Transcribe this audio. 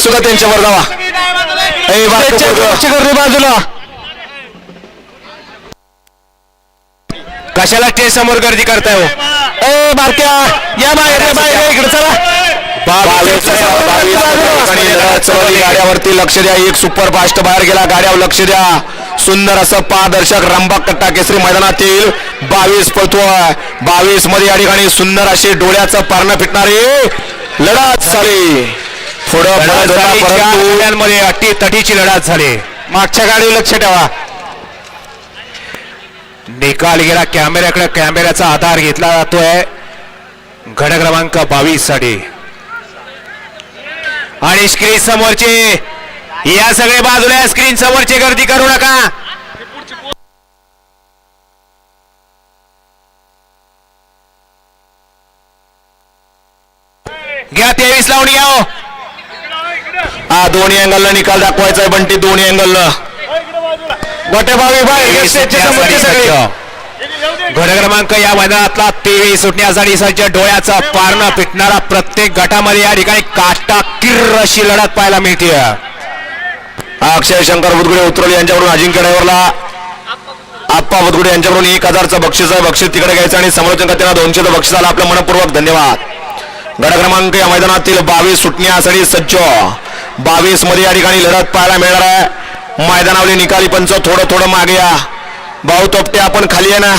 सुद्धा त्यांच्यावर. गर्दी बाजूला कशाला टे समोर गर्दी करताय हो ए बारक्या या बाहेर बाहेर इकडे चला. गाड्यावरती लक्ष द्या एक सुपर फास्ट बाहेर गेला गाड्यावर लक्ष द्या सुंदर असं पारदर्शक रंबा कट्टा केसरी मैदानातील बावीस पळतोय बावीसमध्ये या ठिकाणी सुंदर अशी डोळ्याचं पारणं फिटणारी लढत झाली पुढं अटी तटीची लढत झाली. मागच्या गाडीवर लक्ष ठेवा. निकाल गेला. कॅमेऱ्याकडे कॅमेऱ्याचा आधार घेतला जातोय. घड क्रमांक बावीससाठी आणि स्क्रीन समोरचे. या सगळे बाजूला स्क्रीन समोरची गर्दी करू नका. घ्या तेवीस लावून घ्या हो. दोन्ही अँगलला निकाल दाखवायचा आहे बंटी दोन्ही अँगलला गोटे बावी बाई सगळे. घड क्रमांक या मैदानातला तेवीस सुटण्यासाठी सज्ज डोळ्याचा पारणं पिटणारा प्रत्येक गटामध्ये या ठिकाणी काटा किर्र अशी लढत पाहायला मिळते अक्षय शंकर बुदगुडे उतरवली यांच्याकडून अजिंक्य ड्रायव्हरला. आप्पा बुदगुडे यांच्याकडून एक हजारचं बक्षीस आहे. बक्षीस तिकडे घ्यायचं आणि समोरच्या त्यांना दोनशेचं बक्षीस आलं. आपलं मनपूर्वक धन्यवाद. गड क्रमांक या मैदानातील बावीस सुटण्यासाठी सज्ज. बावीसमध्ये या ठिकाणी लढत पाहायला मिळणार आहे. मैदानावली निकाली पंच थोडं थोडं मागे या. भाऊ तोपटे आपण खाली आहे ना.